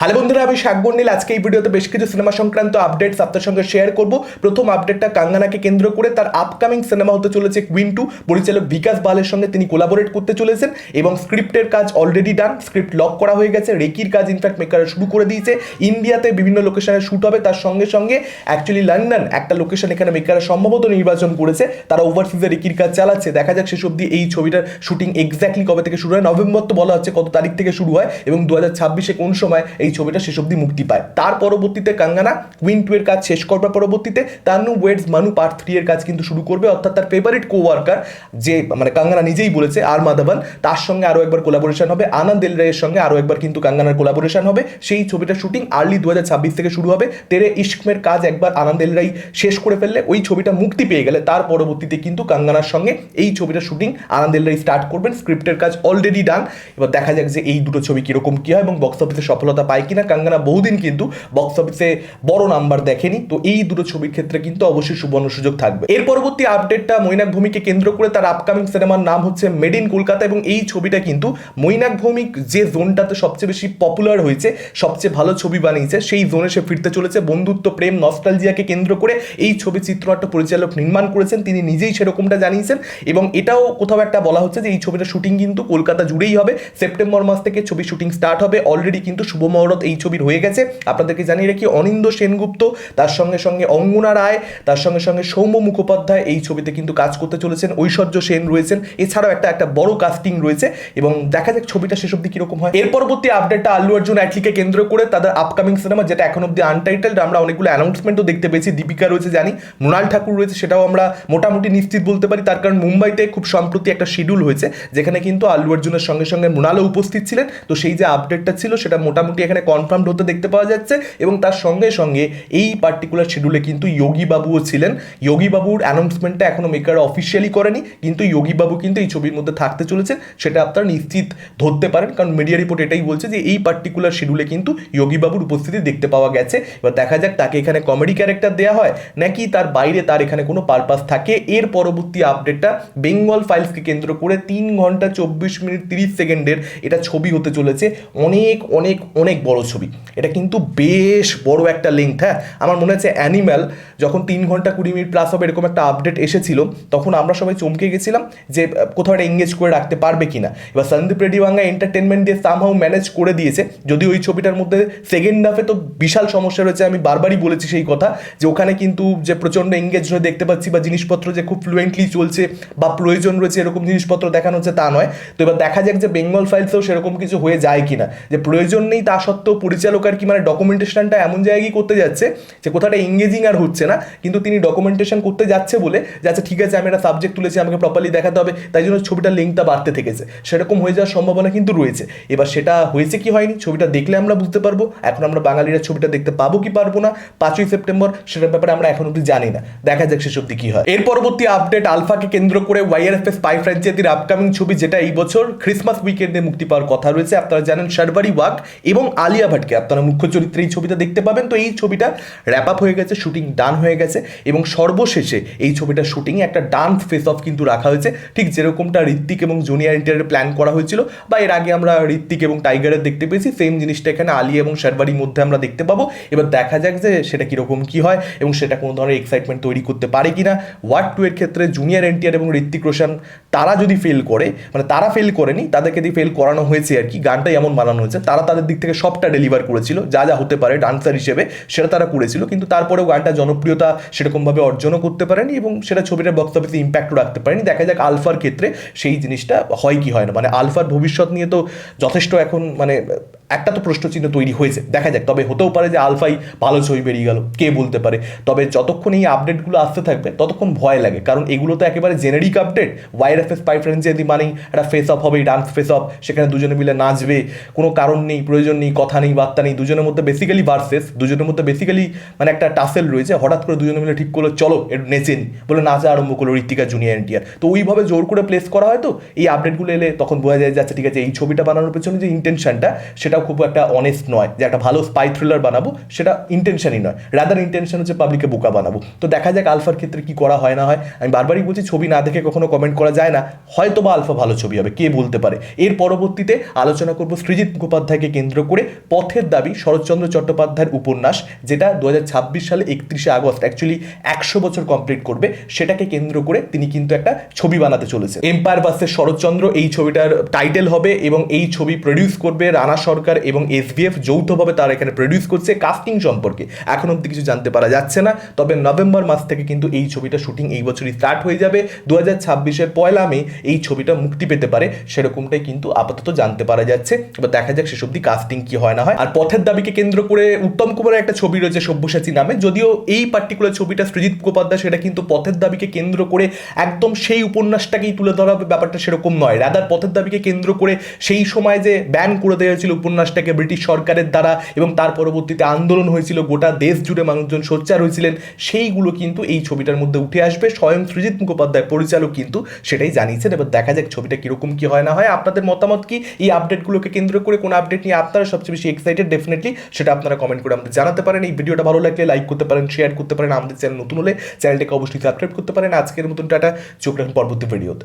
Hello বন্ধুরা, আমি শাকবন নীল আজকে এই ভিডিওতে বেশ কিছু সিনেমা সংক্রান্ত আপডেটস আপনার সঙ্গে শেয়ার করব। প্রথম আপডেটটা কাঙ্গানাকে কেন্দ্র করে তার আপকামিং সিনেমা হতে চলেছে কুইন টু পরিচালক বিকাশ বালের সঙ্গে তিনি কোলাবোরেট করতে চলেছেন এবং স্ক্রিপ্টের কাজ অলরেডি ডান স্ক্রিপ্ট লক করা হয়ে গেছে। রেকির কাজ ইনফ্যাক্ট মেকাররা শুরু করে দিয়েছে। ইন্ডিয়াতে বিভিন্ন লোকেশনে শ্যুট হবে। তার সঙ্গে সঙ্গে অ্যাকচুয়ালি লন্ডন একটা লোকেশন এখানে মেকাররা সম্ভবত নির্বাচন করেছে। তারা ওভারসিজে রেকির কাজ চালাচ্ছে। দেখা যাক শেষ অব্দি এই ছবিটার শুটিং এক্স্যাক্টলি কবে থেকে শুরু হয়। নভেম্বর তো বলা হচ্ছে কত তারিখ থেকে শুরু হয় এবং দু হাজার কোন সময় এই ছবিটা শেষ অব্দি মুক্তি পায়। তার পরবর্তীতে কাঙ্গানা কুইন টু এর কাজ শেষ করবার পরবর্তীতে তানু ওয়েডস মানু পার্ট থ্রি এর কাজ কিন্তু শুরু করবে, অর্থাৎ তার ফেভারিট কো ওয়ার্কার যে মানে কাঙ্গানা নিজেই বলেছে আর মাধবন, তার সঙ্গে আরও একবার কোলাবোরেশন হবে। আনন্দ এল রায়ের সঙ্গে আরও একবার কিন্তু কাঙ্গানার কোলাবোরেশন হবে। সেই ছবিটার শুটিং আর্লি দু হাজার ছাব্বিশ থেকে শুরু হবে। তেরে ইস্কমের কাজ একবার আনন্দ এল রাই শেষ করে ফেললে ওই ছবিটা মুক্তি পেয়ে গেলে তার পরবর্তীতে কিন্তু কাঙ্গানার সঙ্গে এই ছবিটার শুটিং আনন্দ এল রাই স্টার্ট করবেন। স্ক্রিপ্টের কাজ অলরেডি ডান এবার দেখা যাক যে এই দুটো ছবি কীরকম কি হয় এবং বক্স অফিসে সফলতা পায় কিনা কাঙ্গানা বহুদিন কিন্তু বক্স অফিসে বড় নাম্বার দেখেনি। তো এই দুটো ছবির ক্ষেত্রে কিন্তু অবশ্যই সুবর্ণ সুযোগ থাকবে। এর পরবর্তী আপডেটটা মৈনাক ভূমিকে কেন্দ্র করে তার আপকামিং সিনেমার নাম হচ্ছে মেড ইন কলকাতা এবং এই ছবিটা কিন্তু মৈনাক ভৌমিক যে জোনটাতে সবচেয়ে বেশি পপুলার হয়েছে, সবচেয়ে ভালো ছবি বানিয়েছে, সেই জোনে সে ফিরতে চলেছে। বন্ধুত্ব, প্রেম নস্টালজিয়াকে কেন্দ্র করে এই ছবি চিত্রনাট্য পরিচালক নির্মাণ করেছেন। তিনি নিজেই সেরকমটা জানিয়েছেন এবং এটাও কোথাও একটা বলা হচ্ছে যে এই ছবিটা শুটিং কিন্তু কলকাতা জুড়েই হবে। সেপ্টেম্বর মাস থেকে ছবি শুটিং স্টার্ট হবে। অলরেডি কিন্তু শুভ মহরত এই ছবির হয়ে গেছে। আপনাদেরকে জানিয়ে রাখি অনিন্দ সেনগুপ্ত, তার সঙ্গে সঙ্গে অঙ্গনা রায়, তার সঙ্গে সঙ্গে সৌম্য মুখোপাধ্যায় এই ছবিতে কিন্তু কাজ করতে চলেছেন। ঐশ্বর্য সেন রয়েছেন। এছাড়াও একটা একটা বড় কাস্টিং রয়েছে এবং দেখা যাক ছবিটা শেষ অব্দি কীরকম হয়। এর পরবর্তী আপডেটটা আল্লু অর্জুন অ্যাটলিকে কেন্দ্র করে তাদের আপকামিং সিনেমা যেটা এখন অব্দি আনটাইটেলড আমরা অনেকগুলো অ্যানাউন্সমেন্টও দেখতে পেয়েছি। দীপিকা রয়েছে জানি, মৃণাল ঠাকুর রয়েছে, সেটাও আমরা মোটামুটি নিশ্চিত বলতে পারি। তার কারণ মুম্বাইতে খুব সম্প্রতি একটা শিডিউল হয়েছে, যেখানে কিন্তু আল্লু অর্জুনের সঙ্গে সঙ্গে মৃণালও উপস্থিত ছিলেন। তো সেই যে আপডেটটা ছিল, সেটা মোটামুটি এখানে কনফার্মড হতে দেখতে পাওয়া যাচ্ছে এবং তার সঙ্গে সঙ্গে এই পার্টিকুলার শিডিউলে কিন্তু যোগী বাবুও ছিলেন। যোগী বাবুর অ্যানাউন্সমেন্টটা এখনও মেকার অফিসিয়ালি করেনি, কিন্তু যোগী বাবু কিন্তু এই ছবির মধ্যে থাকতে চলেছেন, সেটা আপনারা নিশ্চিত ধরতে পারেন, কারণ মিডিয়া রিপোর্ট এটাই বলছে যে এই পার্টিকুলার শিডিউলে কিন্তু যোগী বাবুর উপস্থিতি দেখতে পাওয়া গেছে। এবার দেখা যাক তাকে এখানে কমেডি ক্যারেক্টার দেওয়া হয়, নাকি তার বাইরে তার এখানে কোনো পারপাস থাকে। এর পরবর্তী আপডেটটা বেঙ্গল ফাইলসকে কেন্দ্র করে তিন ঘণ্টা চব্বিশ মিনিট তিরিশ সেকেন্ডের এটা ছবি হতে চলেছে। অনেক অনেক অনেক বড় ছবি। এটা কিন্তু বেশ বড় একটা লিঙ্ক হ্যাঁ? আমার মনে হচ্ছে অ্যানিম্যাল যখন তিন ঘণ্টা কুড়ি মিনিট প্লাস হবে এরকম একটা আপডেট এসেছিল, তখন আমরা সবাই চমকে গেছিলাম যে কোথাও একটা এঙ্গেজ করে রাখতে পারবে কিনা। এবার সন্দীপ বাংলা এন্টারটেনমেন্ট দিয়ে সামহাও ম্যানেজ করে দিয়েছে। যদি ওই ছবিটার মধ্যে সেকেন্ড হাফে তো বিশাল সমস্যা রয়েছে, আমি বারবারই বলেছি সেই কথা যে, ওখানে কিন্তু যে প্রচণ্ড এঙ্গেজ হয়ে দেখতে পাচ্ছি বা জিনিসপত্র যে খুব ফ্লুয়েন্টলি চলছে বা প্রয়োজন রয়েছে এরকম জিনিসপত্র দেখানো হচ্ছে তা নয়। তো এবার দেখা যাক যে বেঙ্গল ফাইলসেও সেরকম কিছু হয়ে যায় কিনা। যে প্রয়োজন নেই তা সত্ত্বেও পরিচালক আর কি মানে ডকুমেন্টেশনটা এমন জায়গায় করতে যাচ্ছে যে কোথাটা এঙ্গেজিং আর হচ্ছে না, কিন্তু তিনি ডকুমেন্টেশন করতে যাচ্ছে বলে যে আচ্ছা ঠিক আছে আমি একটা সাবজেক্ট তুলেছি, আমাকে প্রপারলি দেখাতে হবে, তাই জন্য ছবিটার লিঙ্কটা বাড়তে থেকেছে। সেরকম হয়ে যাওয়ার সম্ভাবনা কিন্তু রয়েছে। এবার সেটা হয়েছে কি হয়নি, ছবিটা দেখলে আমরা বুঝতে পারব। এখন আমরা বাঙালিরা ছবিটা দেখতে পাবো কি পারব না, পাঁচই সেপ্টেম্বর সেটার ব্যাপারে আমরা এখন অব্দি জানি না। দেখা যাক শেষ অব্দি কি হয়। এর পরবর্তী আপডেট আলফাকে কেন্দ্র করে ওয়াইআরএফএস পাই ফ্র্যাঞ্চাইজির আপকামিং ছবি যেটা এই বছর ক্রিসমাস উইকেন্ডে মুক্তি পাওয়ার কথা রয়েছে। আপনারা জানেন শারবারি ওয়াক এবং আলিয়া ভাটকে। আপনারা মুখ্য চরিত্রে এই ছবিটা দেখতে পাবেন। তো এই ছবিটা র্যাপ আপ হয়ে গেছে শুটিং ডান হয়ে গেছে এবং সর্বশেষে এই ছবিটার শুটিংয়ে একটা ডান্স ফেস অফ কিন্তু রাখা হয়েছে। ঠিক যেরকমটা ঋত্বিক এবং জুনিয়র ইন্টারের প্ল্যান করা হয়েছিল বা এর আগে আমরা ঋত্বিক এবং টাইগারের দেখতে পেয়েছি সেম জিনিসটা এখানে আলী এবং শারবারির মধ্যে আমরা দেখতে পাবো। এবার দেখা যাক যে সেটা কীরকম কী হয় এবং সেটা কোনো ধরনের এক্সাইটমেন্ট তৈরি করতে পারে কিনা। ওয়ার্ড টু এর ক্ষেত্রে জুনিয়র এনটিআর এবং ঋত্বিক রোশন, তারা যদি ফেল করে মানে তারা ফেল করেনি, তাদেরকে দিয়ে ফেল করানো হয়েছে আর কি, গানটাই এমন বানানো হয়েছে, তারা তাদের দিক থেকে সবটা ডেলিভার করেছিল, যা যা হতে পারে ডান্সার হিসেবে সেটা তারা করেছিল, কিন্তু তারপরেও গানটা জনপ্রিয়তা সেরকমভাবে অর্জনও করতে পারেনি এবং সেটা ছবিটার বক্স অফিসে ইম্প্যাক্টও রাখতে পারেনি। দেখা যাক আলফার ক্ষেত্রে সেই জিনিসটা হয় কি হয় না। মানে আলফার ভবিষ্যৎ নিয়ে তো যথেষ্ট এখন মানে একটা তো প্রশ্নচিহ্ন তৈরি হয়েছে। দেখা যাক, তবে হতেও পারে যে আলফাই ভালো ছবি বেরিয়ে গেল, কে বলতে পারে? তবে যতক্ষণ এই আপডেটগুলো আসতে থাকবে, ততক্ষণ ভয় লাগে, কারণ এগুলো তো একেবারে জেনারিক আপডেট ওয়াইআরএফএস পাই যদি মানেই একটা ফেস অফ হবে ডান্স ফেস অফ সেখানে দুজনে মিলে নাচবে, কোনো কারণ নেই, প্রয়োজন নেই, কথা নেই, বার্তা নেই, দুজনের মধ্যে বেসিক্যালি ভার্সেস দুজনের মধ্যে বেসিক্যালি মানে একটা টাসেল রয়েছে, হঠাৎ করে দুজনে মিলে ঠিক করল, চলো, একটু নেচে নি, বলে নাচা আরম্ভ করল ঋত্বিকা জুনিয়র এনটিআর তো ওইভাবে জোর করে প্লেস করা হয় তো, এই আপডেটগুলো এলে তখন বোঝা যায় যাচ্ছে ঠিক আছে, এই ছবিটা বানানোর পেছনে যে ইন্টেনশনটা সেটা সেটাও খুব একটা অনেস্ট নয় যে একটা ভালো স্পাই থ্রিলার বানাবো, সেটা ইন্টেনশনই নয়। রাদার ইন্টেনশন হচ্ছে পাবলিকে বোকা বানাবো। তো দেখা যাক আলফার ক্ষেত্রে কি করা হয় না হয়। আমি বারবারই বলছি, ছবি না দেখে কখনো কমেন্ট করা যায় না। হয়তো বা আলফা ভালো ছবি হবে, কে বলতে পারে? এর পরবর্তীতে আলোচনা করব সৃজিৎ মুখোপাধ্যায়কে কেন্দ্র করে পথের দাবি, শরৎচন্দ্র চট্টোপাধ্যায়ের উপন্যাস, যেটা দু হাজার ছাব্বিশ সালে একত্রিশে আগস্ট অ্যাকচুয়ালি একশো বছর কমপ্লিট করবে। সেটাকে কেন্দ্র করে তিনি কিন্তু একটা ছবি বানাতে চলেছে এম্পায়ার বাসের শরৎচন্দ্র, এই ছবিটার টাইটেল হবে এবং এই ছবি প্রডিউস করবে রানা সরকার। এবং এসবিএফ যৌথভাবে তারা এখানে প্রডিউস করছে কাস্টিং সম্পর্কে। এখন অব্দি কিছু জানতে পারা যাচ্ছে না, তবে নভেম্বর মাস থেকে কিন্তু এই ছবিটা শুটিং এই বছরই স্টার্ট হয়ে যাবে। দু হাজার ছাব্বিশের পয়লা মে এই ছবিটা মুক্তি পেতে পারে, সেরকমটাই কিন্তু আপাতত জানতে পারা যাচ্ছে। এবার দেখা যাক শেষ অব্দি কাস্টিং কি হয় না হয়। আর পথের দাবিকে কেন্দ্র করে উত্তম কুমারের একটা ছবি রয়েছে সব্যসাচী নামে, যদিও এই পার্টিকুলার ছবিটা সৃজিৎ মুখোপাধ্যায় সেটা কিন্তু পথের দাবিকে কেন্দ্র করে একদম সেই উপন্যাসটাকেই তুলে ধরা ব্যাপারটা সেরকম নয়। রাদার পথের দাবিকে কেন্দ্র করে সেই সময় যে ব্যান করে দেওয়া হয়েছিল উপন্যাসটাকে ব্রিটিশ সরকারের দ্বারা এবং তার পরবর্তীতে আন্দোলন হয়েছিল, গোটা দেশ জুড়ে মানুষজন সোচ্চার হয়েছিলেন, সেইগুলো কিন্তু এই ছবিটার মধ্যে উঠে আসবে। স্বয়ং সৃজিৎ মুখোপাধ্যায় পরিচালক কিন্তু সেটাই জানিয়েছেন। এবার দেখা যাক ছবিটা কীরকম কি হয়, না হয়। আপনাদের মতামত কি? এই আপডেটগুলোকে কেন্দ্র করে কোনো আপডেট নিয়ে আপনারা সবচেয়ে বেশি এক্সাইটেড ডেফিনেটলি সেটা আপনারা কমেন্ট করে আমাদের জানাতে পারেন। এই ভিডিওটা ভালো লাগলে লাইক করতে পারেন শেয়ার করতে পারেন। আমাদের চ্যানেল নতুন হলে চ্যানেলটাকে অবশ্যই সাবস্ক্রাইব করতে পারেন। আজকের মতন টাটা। চোখ রাখুন পরবর্তী ভিডিওতে